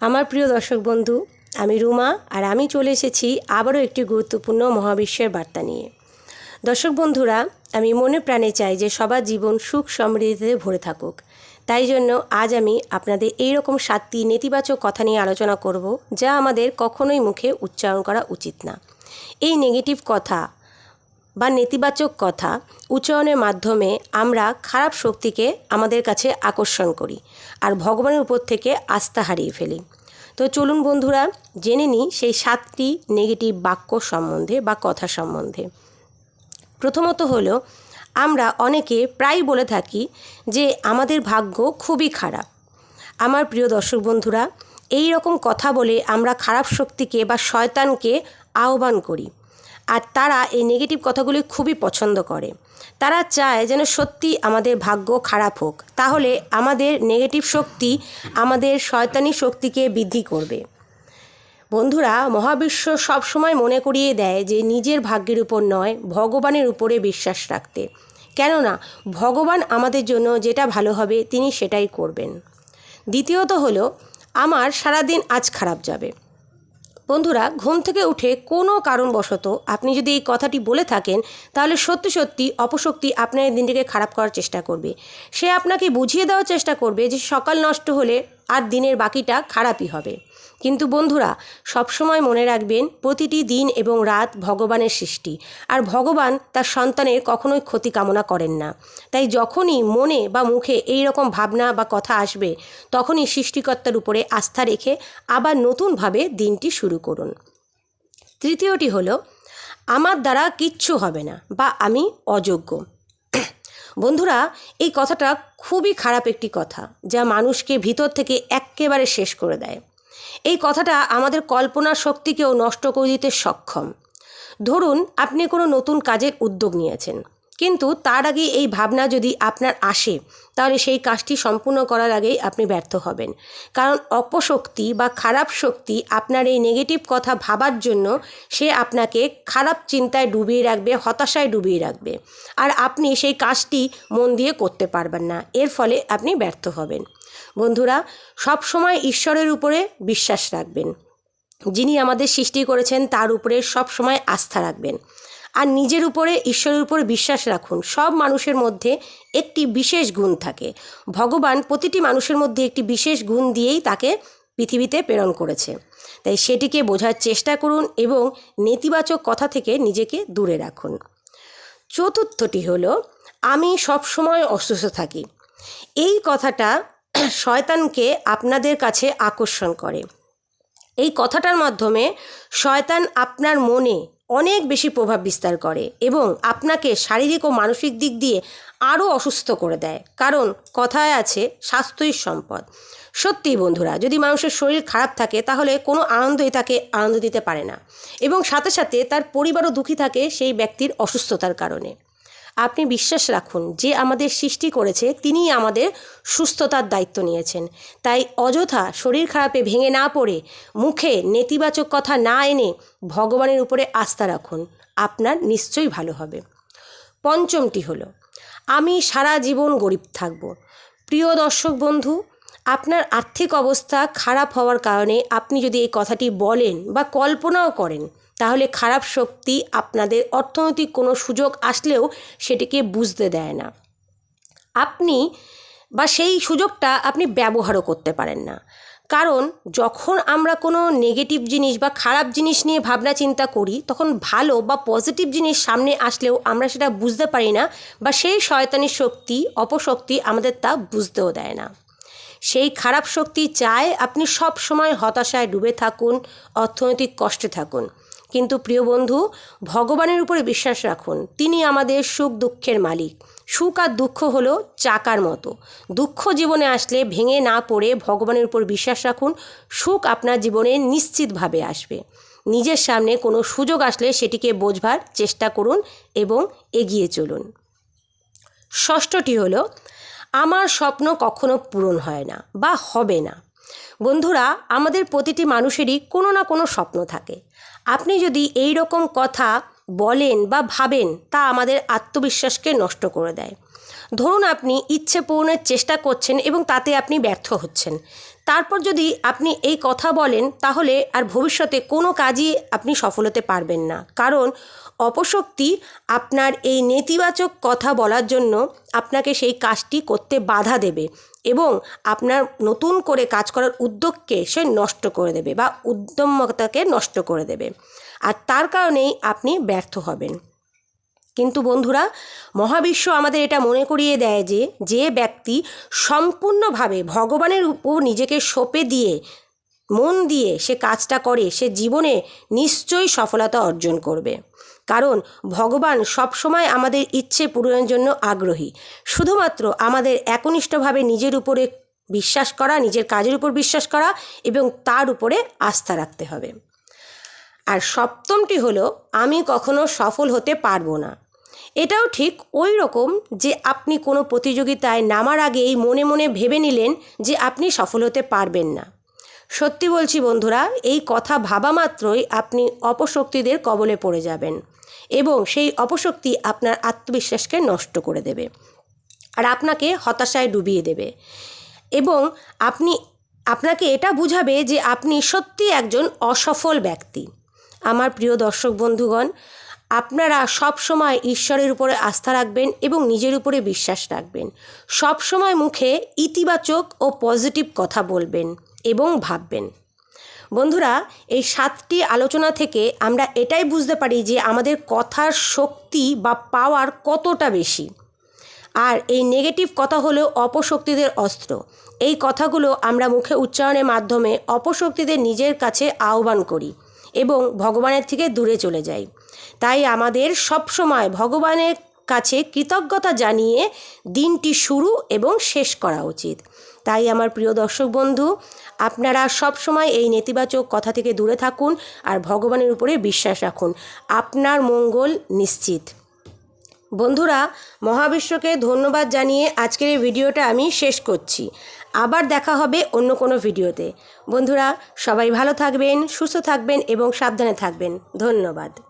আমার প্রিয় দর্শক বন্ধু, আমি রুমা আর আমি চলে এসেছি আবারও একটি গুরুত্বপূর্ণ মহাবিশ্বের বার্তা নিয়ে। দর্শক বন্ধুরা, আমি মনে প্রাণে চাই যে সবার জীবন সুখ সমৃদ্ধিতে ভরে থাকুক। তাই জন্য আজ আমি আপনাদের এই রকম সাতটি নেতিবাচক কথা নিয়ে আলোচনা করব যা আমাদের কখনোই মুখে উচ্চারণ করা উচিত না। এই নেগেটিভ কথা বা নেতিবাচক কথা উচ্চারণের মাধ্যমে আমরা খারাপ শক্তিকে আমাদের কাছে আকর্ষণ করি আর ভগবানের উপর থেকে আস্থা হারিয়ে ফেলি। তো চলুন বন্ধুরা, জেনে নিই সেই সাতটি নেগেটিভ বাক্য সম্বন্ধে বা কথা সম্বন্ধে। প্রথমত হলো, আমরা অনেকে প্রায় বলে থাকি যে আমাদের ভাগ্য খুবই খারাপ। আমার প্রিয় দর্শক বন্ধুরা, এই রকম কথা বলে আমরা খারাপ শক্তিকে বা শয়তানকে আহ্বান করি। আর তারা এই নেগেটিভ কথাগুলি খুবই পছন্দ করে। তারা চায় যেন সত্যি আমাদের ভাগ্য খারাপ হোক। তাহলে আমাদের নেগেটিভ শক্তি আমাদের শয়তানি শক্তিকে বৃদ্ধি করবে। বন্ধুরা, মহাবিশ্ব সবসময় মনে করিয়ে দেয় যে নিজের ভাগ্যের উপর নয়, ভগবানের উপরে বিশ্বাস রাখতে। কেননা, ভগবান আমাদের জন্য যেটা ভালো হবে তিনি সেটাই করবেন। দ্বিতীয়ত হলো, আমার সারাদিন আজ খারাপ যাবে। বন্ধুরা, ঘুম থেকে উঠে কোনো কারণবশত আপনি যদি এই কথাটি বলে থাকেন, তাহলে সত্যি সত্যি অপশক্তি আপনার দিনটিকে খারাপ করার চেষ্টা করবে। সে আপনাকে বুঝিয়ে দেওয়ার চেষ্টা করবে যে সকাল নষ্ট হলে আর দিনের বাকিটা খারাপই হবে। কিন্তু বন্ধুরা, সবসময় মনে রাখবেন, প্রতিটি দিন এবং রাত ভগবানের সৃষ্টি। আর ভগবান তার সন্তানের কখনোই ক্ষতি কামনা করেন না। তাই যখনই মনে বা মুখে এই রকম ভাবনা বা কথা আসবে, তখনই সৃষ্টিকর্তার উপরে আস্থা রেখে আবার নতুনভাবে দিনটি শুরু করুন। তৃতীয়টি হলো, আমার দ্বারা কিচ্ছু হবে না বা আমি অযোগ্য। বন্ধুরা, এই কথাটা খুবই খারাপ একটি কথা যা মানুষকে ভিতর থেকে একেবারে শেষ করে দেয়। এই কথাটা আমাদের কল্পনার শক্তিকেও নষ্ট করে দিতে সক্ষম। ধরুন, আপনি কোনো নতুন কাজের উদ্যোগ নিয়েছেন। কিন্তু তার আগে এই ভাবনা যদি আপনার আসে, তাহলে সেই কাজটি সম্পূর্ণ করার আগেই আপনি ব্যর্থ হবেন। কারণ অপশক্তি বা খারাপ শক্তি আপনার এই নেগেটিভ কথা ভাবার জন্য সে আপনাকে খারাপ চিন্তায় ডুবিয়ে রাখবে, হতাশায় ডুবিয়ে রাখবে। আর আপনি সেই কাজটি মন দিয়ে করতে পারবেন না, এর ফলে আপনি ব্যর্থ হবেন। বন্ধুরা সব সময় ঈশ্বরের উপরে বিশ্বাস রাখবেন। যিনি আমাদের সৃষ্টি করেছেন, তার উপরে সব সময় আস্থা রাখবেন। আর নিজের উপরে, ঈশ্বরের উপরে বিশ্বাস রাখুন। সব মানুষের মধ্যে একটি বিশেষ গুণ থাকে। ভগবান প্রতিটি মানুষের মধ্যে একটি বিশেষ গুণ দিয়েই তাকে পৃথিবীতে প্রেরণ করেছে। তাই সেটিকে বোঝার চেষ্টা করুন এবং নেতিবাচক কথা থেকে নিজেকে দূরে রাখুন। চতুর্থটি হলো, আমি সব সময় অসুস্থ থাকি। এই কথাটা শয়তানকে আপনাদের কাছে আকর্ষণ করে। এই কথাটার মাধ্যমে শয়তান আপনার মনে অনেক বেশি প্রভাব বিস্তার করে এবং আপনাকে শারীরিক ও মানসিক দিক দিয়ে আরও অসুস্থ করে দেয়। কারণ কথায় আছে, স্বাস্থ্যই সম্পদ। সত্যিই বন্ধুরা, যদি মানুষের শরীর খারাপ থাকে, তাহলে কোনো আনন্দই তাকে আনন্দ দিতে পারে না। এবং সাথে সাথে তার পরিবারও দুঃখী থাকে সেই ব্যক্তির অসুস্থতার কারণে। আপনি বিশ্বাস রাখুন, যে আমাদের সৃষ্টি করেছে তিনিই আমাদের সুস্থতার দায়িত্ব নিয়েছেন। তাই অযথা শরীর খারাপে ভেঙে না পড়ে, মুখে নেতিবাচক কথা না এনে ভগবানের উপরে আস্থা রাখুন, আপনার নিশ্চয়ই ভালো হবে। পঞ্চমটি হলো, আমি সারা জীবন গরিব থাকব। প্রিয় দর্শক বন্ধু, আপনার আর্থিক অবস্থা খারাপ হওয়ার কারণে আপনি যদি এই কথাটি বলেন বা কল্পনাও করেন তাহলে খারাপ শক্তি আপনাদের অর্থনৈতিক কোনো সুযোগ আসলেও সেটিকে বুঝতে দেয় না। আপনি বা সেই সুযোগটা আপনি ব্যবহারও করতে পারেন না। কারণ যখন আমরা কোনো নেগেটিভ জিনিস বা খারাপ জিনিস নিয়ে ভাবনা চিন্তা করি, তখন ভালো বা পজিটিভ জিনিস সামনে আসলেও আমরা সেটা বুঝতে পারি না বা সেই শয়তানি শক্তি, অপশক্তি আমাদের তা বুঝতেও দেয় না। সেই খারাপ শক্তি চায় আপনি সব সময় হতাশায় ডুবে থাকুন, অর্থনৈতিক কষ্টে থাকুন। কিন্তু প্রিয় বন্ধু, ভগবানের উপরে বিশ্বাস রাখুন, তিনি আমাদের সুখ দুঃখের মালিক। সুখ আর দুঃখ হলো চাকার মতো। দুঃখ জীবনে আসলে ভেঙে না পড়ে ভগবানের উপর বিশ্বাস রাখুন, সুখ আপনার জীবনে নিশ্চিতভাবে আসবে। নিজের সামনে কোনো সুযোগ আসলে সেটিকে বোঝবার চেষ্টা করুন এবং এগিয়ে চলুন। ষষ্ঠটি হলো, আমার স্বপ্ন কখনো পূরণ হয় না বা হবে না। বন্ধুরা, আমাদের প্রতিটি মানুষেরই কোনো না কোনো স্বপ্ন থাকে। আপনি যদি এই রকম কথা বলেন বা ভাবেন, তা আমাদের আত্মবিশ্বাসকে নষ্ট করে দেয়। ধরুন আপনি ইচ্ছে পূরণের চেষ্টা করছেন এবং তাতে আপনি ব্যর্থ হচ্ছেন। তারপর যদি আপনি এই কথা বলেন, তাহলে আর ভবিষ্যতে কোনো কাজই আপনি সফল হতে পারবেন না। কারণ অপশক্তি আপনার এই নেতিবাচক কথা বলার জন্য আপনাকে সেই কাজটি করতে বাধা দেবে এবং আপনার নতুন করে কাজ করার উদ্যোগকে সে নষ্ট করে দেবে বা উদ্যমতাকে নষ্ট করে দেবে। আর তার কারণেই আপনি ব্যর্থ হবেন। কিন্তু বন্ধুরা, মহাবিশ্ব আমাদের এটা মনে করিয়ে দেয় যে যে ব্যক্তি সম্পূর্ণভাবে ভগবানের উপর নিজেকে সঁপে দিয়ে, মন দিয়ে সে কাজটা করে, সে জীবনে নিশ্চয়ই সফলতা অর্জন করবে। কারণ ভগবান সবসময় আমাদের ইচ্ছে পূরণের জন্য আগ্রহী। শুধুমাত্র আমাদের একনিষ্ঠভাবে নিজের উপরে বিশ্বাস করা, নিজের কাজের উপর বিশ্বাস করা এবং তার উপরে আস্থা রাখতে হবে। আর সপ্তমটি হলো, আমি কখনো সফল হতে পারব না। এটাও ঠিক ওই রকম যে আপনি কোনো প্রতিযোগিতায় নামার আগেই মনে মনে ভেবে নিলেন যে আপনি সফল হতে পারবেন না। সত্যি বলছি বন্ধুরা, এই কথা ভাবা মাত্রই আপনি অপশক্তিদের কবলে পড়ে যাবেন এবং সেই অপশক্তি আপনার আত্মবিশ্বাসকে নষ্ট করে দেবে আর আপনাকে হতাশায় ডুবিয়ে দেবে এবং আপনি, আপনাকে এটা বুঝাবে যে আপনি সত্যি একজন অসফল ব্যক্তি। আমার প্রিয় দর্শক বন্ধুগণ আপনারা সব সময় ঈশ্বরের উপরে আস্থা রাখবেন এবং নিজের উপরে বিশ্বাস রাখবেন। সব সময় মুখে ইতিবাচক ও পজিটিভ কথা বলবেন এবং ভাববেন। বন্ধুরা, এই সাতটি আলোচনা থেকে আমরা এটাই বুঝতে পারি যে আমাদের কথার শক্তি বা পাওয়ার কতটা বেশি। আর এই নেগেটিভ কথা হলো অপশক্তিদের অস্ত্র। এই কথাগুলো আমরা মুখে উচ্চারণের মাধ্যমে অপশক্তিদের নিজের কাছে আহ্বান করি এবং ভগবানের থেকে দূরে চলে যাই। তাই আমাদের সব সময় ভগবানের কাছে কৃতজ্ঞতা জানিয়ে দিনটি শুরু এবং শেষ করা উচিত। তাই আমার প্রিয় দর্শক বন্ধু, আপনারা সব সময় এই নেতিবাচক কথা থেকে দূরে থাকুন আর ভগবানের উপরে বিশ্বাস রাখুন। আপনার মঙ্গল নিশ্চিত। বন্ধুরা, মহাবিশ্বকে ধন্যবাদ জানিয়ে আজকের এই ভিডিওটা আমি শেষ করছি। আবার দেখা হবে অন্য কোনো ভিডিওতে। বন্ধুরা, সবাই ভালো থাকবেন, সুস্থ থাকবেন এবং সাবধানে থাকবেন। ধন্যবাদ।